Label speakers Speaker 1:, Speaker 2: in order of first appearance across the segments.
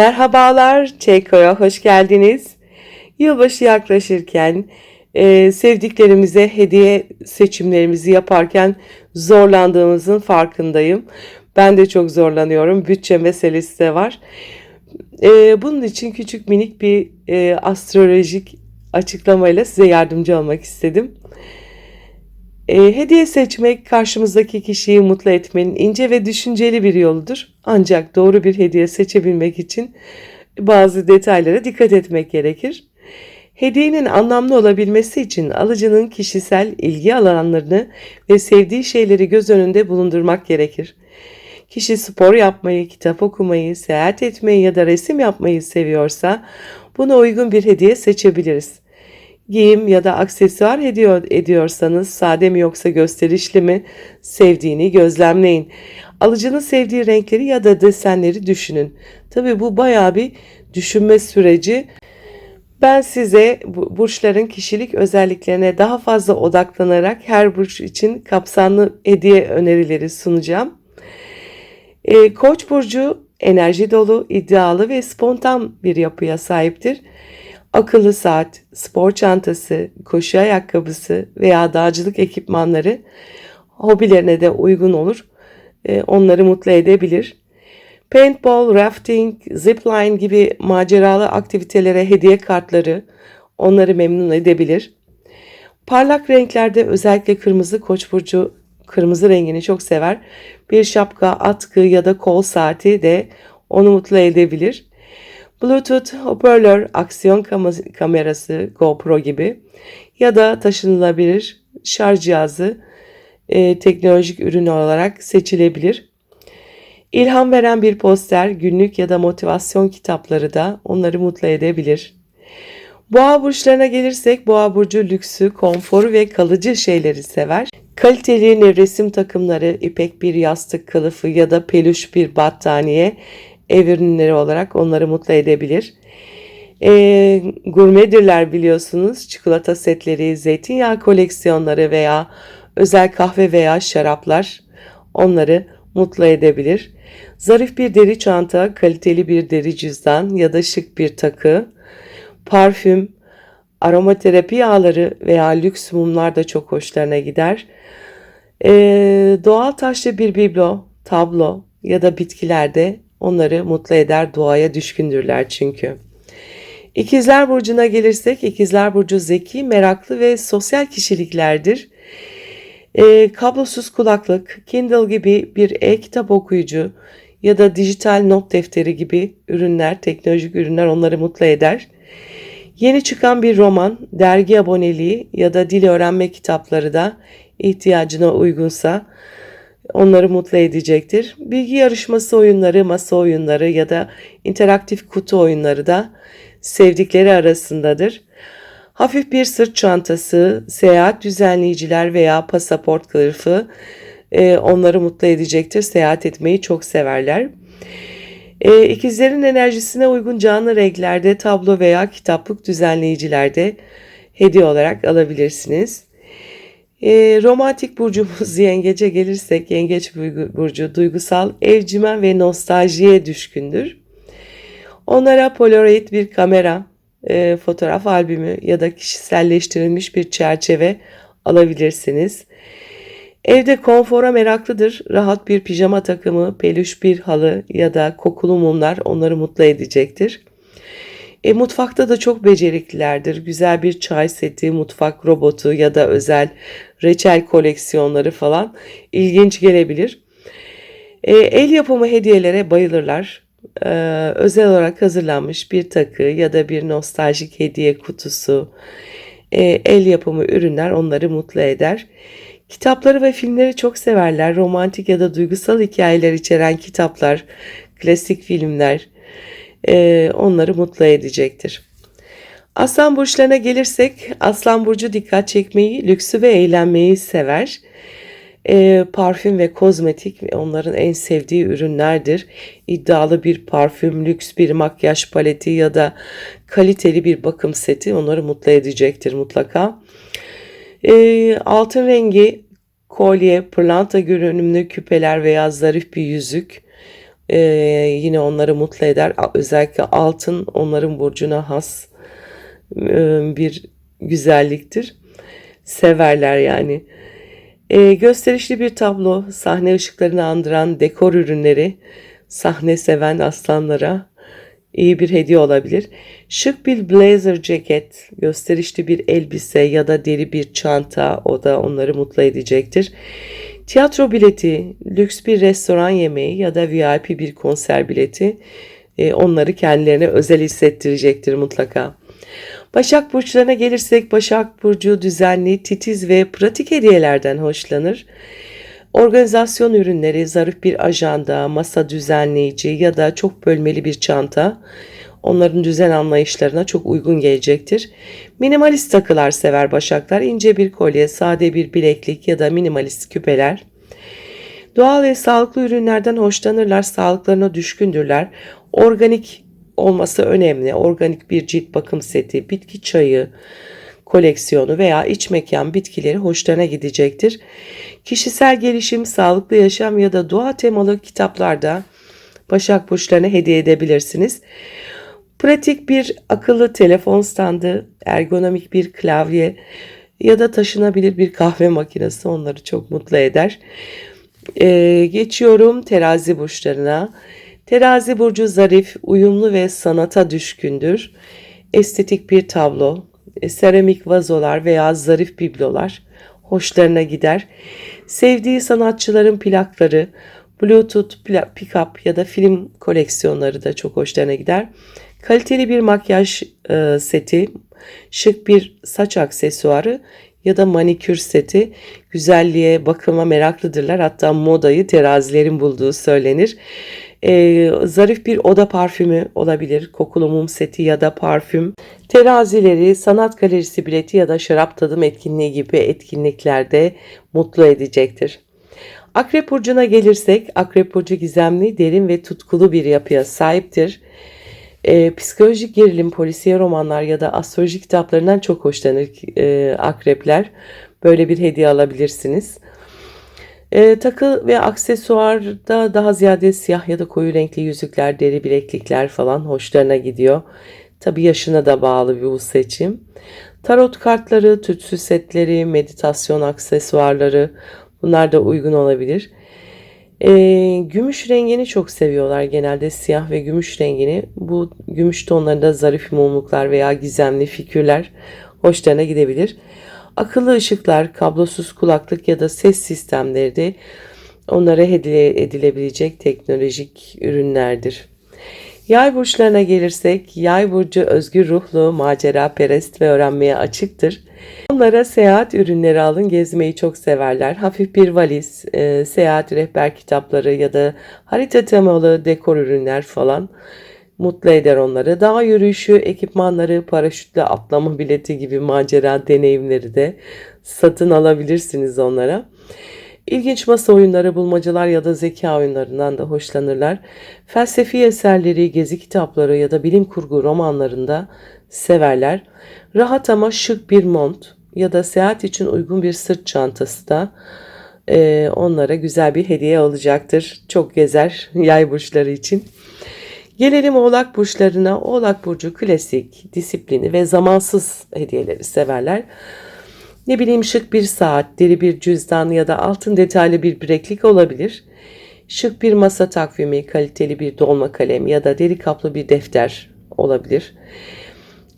Speaker 1: Merhabalar Çeko'ya hoş geldiniz. Yılbaşı yaklaşırken e, sevdiklerimize hediye seçimlerimizi yaparken zorlandığımızın farkındayım. Ben de çok zorlanıyorum. Bütçe meselesi de var. E, bunun için küçük minik bir e, astrolojik açıklamayla size yardımcı olmak istedim. E, hediye seçmek karşımızdaki kişiyi mutlu etmenin ince ve düşünceli bir yoludur. Ancak doğru bir hediye seçebilmek için bazı detaylara dikkat etmek gerekir. Hediyenin anlamlı olabilmesi için alıcının kişisel ilgi alanlarını ve sevdiği şeyleri göz önünde bulundurmak gerekir. Kişi spor yapmayı, kitap okumayı, seyahat etmeyi ya da resim yapmayı seviyorsa buna uygun bir hediye seçebiliriz. Giyim ya da aksesuar hediye ediyorsanız sade mi yoksa gösterişli mi sevdiğini gözlemleyin. Alıcının sevdiği renkleri ya da desenleri düşünün. Tabi bu baya bir düşünme süreci. Ben size bu burçların kişilik özelliklerine daha fazla odaklanarak her burç için kapsamlı hediye önerileri sunacağım. E, Koç burcu enerji dolu, iddialı ve spontan bir yapıya sahiptir. Akıllı saat, spor çantası, koşu ayakkabısı veya dağcılık ekipmanları hobilerine de uygun olur. E, onları mutlu edebilir. Paintball, rafting, zipline gibi maceralı aktivitelere hediye kartları onları memnun edebilir. Parlak renklerde özellikle kırmızı koç burcu kırmızı rengini çok sever. Bir şapka, atkı ya da kol saati de onu mutlu edebilir. Bluetooth hoparlör, aksiyon kamerası, GoPro gibi ya da taşınılabilir şarj cihazı e, teknolojik ürün olarak seçilebilir. İlham veren bir poster, günlük ya da motivasyon kitapları da onları mutlu edebilir. Boğa burçlarına gelirsek boğa burcu lüksü, konforu ve kalıcı şeyleri sever. Kaliteli nevresim takımları, ipek bir yastık kılıfı ya da peluş bir battaniye ev ürünleri olarak onları mutlu edebilir. E, gurmedirler biliyorsunuz. Çikolata setleri, zeytinyağı koleksiyonları veya özel kahve veya şaraplar onları mutlu edebilir. Zarif bir deri çanta, kaliteli bir deri cüzdan ya da şık bir takı, parfüm, aromaterapi yağları veya lüks mumlar da çok hoşlarına gider. E, doğal taşlı bir biblo, tablo ya da bitkilerde onları mutlu eder, doğaya düşkündürler çünkü. İkizler Burcu'na gelirsek, İkizler Burcu zeki, meraklı ve sosyal kişiliklerdir. E, kablosuz kulaklık, Kindle gibi bir e-kitap okuyucu ya da dijital not defteri gibi ürünler, teknolojik ürünler onları mutlu eder. Yeni çıkan bir roman, dergi aboneliği ya da dil öğrenme kitapları da ihtiyacına uygunsa onları mutlu edecektir. Bilgi yarışması oyunları, masa oyunları ya da interaktif kutu oyunları da sevdikleri arasındadır. Hafif bir sırt çantası, seyahat düzenleyiciler veya pasaport kılıfı e, onları mutlu edecektir. Seyahat etmeyi çok severler. E, ikizlerin enerjisine uygun canlı renklerde tablo veya kitaplık düzenleyicilerde hediye olarak alabilirsiniz. E, romantik burcumuz yengece gelirsek yengeç burcu duygusal, evcimen ve nostaljiye düşkündür. Onlara polaroid bir kamera, e, fotoğraf albümü ya da kişiselleştirilmiş bir çerçeve alabilirsiniz. Evde konfora meraklıdır. Rahat bir pijama takımı, peluş bir halı ya da kokulu mumlar onları mutlu edecektir. E, mutfakta da çok beceriklilerdir. Güzel bir çay seti, mutfak robotu ya da özel reçel koleksiyonları falan ilginç gelebilir. E, el yapımı hediyelere bayılırlar. E, özel olarak hazırlanmış bir takı ya da bir nostaljik hediye kutusu, e, el yapımı ürünler onları mutlu eder. Kitapları ve filmleri çok severler. Romantik ya da duygusal hikayeler içeren kitaplar, klasik filmler e, onları mutlu edecektir. Aslan burçlarına gelirsek Aslan burcu dikkat çekmeyi, lüksü ve eğlenmeyi sever. E, parfüm ve kozmetik onların en sevdiği ürünlerdir. İddialı bir parfüm, lüks bir makyaj paleti ya da kaliteli bir bakım seti onları mutlu edecektir mutlaka. E, altın rengi kolye, pırlanta görünümlü küpeler veya zarif bir yüzük Ee, yine onları mutlu eder. Özellikle altın onların burcuna has e, bir güzelliktir. Severler yani. Ee, gösterişli bir tablo, sahne ışıklarını andıran dekor ürünleri sahne seven aslanlara iyi bir hediye olabilir. Şık bir blazer ceket, gösterişli bir elbise ya da deri bir çanta o da onları mutlu edecektir. Tiyatro bileti, lüks bir restoran yemeği ya da VIP bir konser bileti e, onları kendilerine özel hissettirecektir mutlaka. Başak burçlarına gelirsek Başak burcu düzenli, titiz ve pratik hediyelerden hoşlanır. Organizasyon ürünleri, zarif bir ajanda, masa düzenleyici ya da çok bölmeli bir çanta onların düzen anlayışlarına çok uygun gelecektir. Minimalist takılar sever Başaklar. ince bir kolye, sade bir bileklik ya da minimalist küpeler. Doğal ve sağlıklı ürünlerden hoşlanırlar, sağlıklarına düşkündürler. Organik olması önemli. Organik bir cilt bakım seti, bitki çayı koleksiyonu veya iç mekan bitkileri hoşlarına gidecektir. Kişisel gelişim, sağlıklı yaşam ya da doğa temalı kitaplarda Başak burçlarına hediye edebilirsiniz. Pratik bir akıllı telefon standı, ergonomik bir klavye ya da taşınabilir bir kahve makinesi onları çok mutlu eder. Ee, geçiyorum terazi burçlarına. Terazi burcu zarif, uyumlu ve sanata düşkündür. Estetik bir tablo, e, seramik vazolar veya zarif biblolar hoşlarına gider. Sevdiği sanatçıların plakları, Bluetooth pla- pick-up ya da film koleksiyonları da çok hoşlarına gider. Kaliteli bir makyaj e, seti, şık bir saç aksesuarı ya da manikür seti güzelliğe, bakıma meraklıdırlar. Hatta modayı terazilerin bulduğu söylenir. Ee, zarif bir oda parfümü olabilir. Kokulu mum seti ya da parfüm. Terazileri, sanat galerisi bileti ya da şarap tadım etkinliği gibi etkinliklerde mutlu edecektir. Akrep burcuna gelirsek, Akrep burcu gizemli, derin ve tutkulu bir yapıya sahiptir. Ee, psikolojik gerilim, polisiye romanlar ya da astroloji kitaplarından çok hoşlanır e, akrepler. Böyle bir hediye alabilirsiniz. E, takı ve aksesuarda daha ziyade siyah ya da koyu renkli yüzükler, deri bileklikler falan hoşlarına gidiyor. Tabi yaşına da bağlı bir bu seçim. Tarot kartları, tütsü setleri, meditasyon aksesuarları bunlar da uygun olabilir. E, gümüş rengini çok seviyorlar genelde siyah ve gümüş rengini. Bu gümüş tonlarında zarif mumluklar veya gizemli figürler hoşlarına gidebilir. Akıllı ışıklar, kablosuz kulaklık ya da ses sistemleri de onlara hediye edilebilecek teknolojik ürünlerdir. Yay burçlarına gelirsek, yay burcu özgür ruhlu, macera perest ve öğrenmeye açıktır. Onlara seyahat ürünleri alın, gezmeyi çok severler. Hafif bir valiz, e, seyahat rehber kitapları ya da harita temalı dekor ürünler falan mutlu eder onları. Dağ yürüyüşü, ekipmanları, paraşütle atlama bileti gibi macera deneyimleri de satın alabilirsiniz onlara. İlginç masa oyunları, bulmacalar ya da zeka oyunlarından da hoşlanırlar. Felsefi eserleri, gezi kitapları ya da bilim kurgu romanlarında severler. Rahat ama şık bir mont ya da seyahat için uygun bir sırt çantası da e, onlara güzel bir hediye olacaktır. Çok gezer yay burçları için. Gelelim Oğlak burçlarına. Oğlak burcu klasik, disiplini ve zamansız hediyeleri severler. Ne bileyim şık bir saat, deri bir cüzdan ya da altın detaylı bir bileklik olabilir. Şık bir masa takvimi, kaliteli bir dolma kalem ya da deri kaplı bir defter olabilir.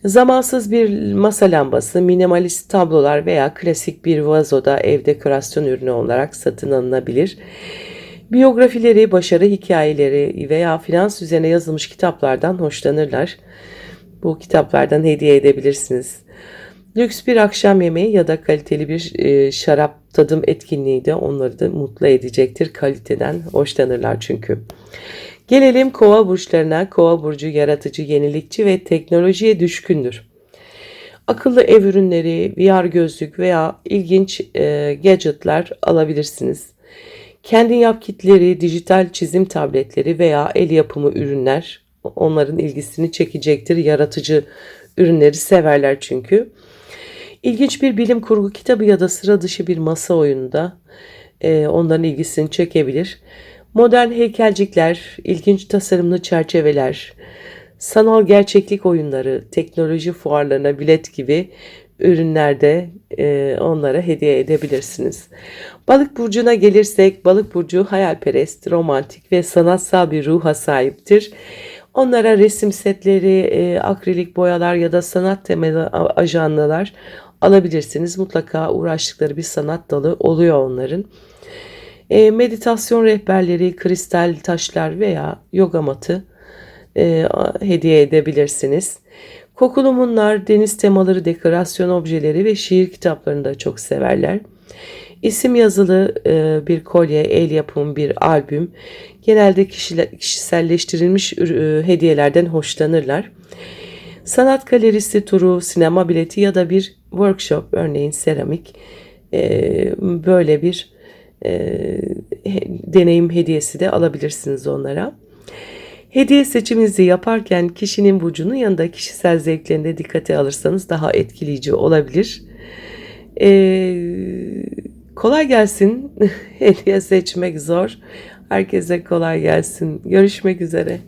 Speaker 1: Zamansız bir masa lambası, minimalist tablolar veya klasik bir vazoda ev dekorasyon ürünü olarak satın alınabilir. Biyografileri, başarı hikayeleri veya finans üzerine yazılmış kitaplardan hoşlanırlar. Bu kitaplardan hediye edebilirsiniz. Lüks bir akşam yemeği ya da kaliteli bir e, şarap tadım etkinliği de onları da mutlu edecektir. Kaliteden hoşlanırlar çünkü. Gelelim kova burçlarına. Kova burcu yaratıcı, yenilikçi ve teknolojiye düşkündür. Akıllı ev ürünleri, VR gözlük veya ilginç e, gadgetlar alabilirsiniz. Kendin yap kitleri, dijital çizim tabletleri veya el yapımı ürünler onların ilgisini çekecektir. Yaratıcı ürünleri severler çünkü. İlginç bir bilim kurgu kitabı ya da sıra dışı bir masa oyunu da e, onların ilgisini çekebilir. Modern heykelcikler, ilginç tasarımlı çerçeveler, sanal gerçeklik oyunları, teknoloji fuarlarına bilet gibi ürünlerde e, onlara hediye edebilirsiniz. Balık burcuna gelirsek, balık burcu hayalperest, romantik ve sanatsal bir ruha sahiptir. Onlara resim setleri, e, akrilik boyalar ya da sanat temalı a- ajandalar alabilirsiniz. Mutlaka uğraştıkları bir sanat dalı oluyor onların. E, meditasyon rehberleri, kristal taşlar veya yoga matı e, hediye edebilirsiniz. Kokulu mumlar, deniz temaları, dekorasyon objeleri ve şiir kitaplarını da çok severler. İsim yazılı e, bir kolye, el yapımı bir albüm, genelde kişile- kişiselleştirilmiş e, hediyelerden hoşlanırlar. Sanat galerisi turu, sinema bileti ya da bir workshop, örneğin seramik, e, böyle bir e, deneyim hediyesi de alabilirsiniz onlara. Hediye seçiminizi yaparken kişinin burcunun yanında kişisel zevklerini de dikkate alırsanız daha etkileyici olabilir. Ee, kolay gelsin. Hediye seçmek zor. Herkese kolay gelsin. Görüşmek üzere.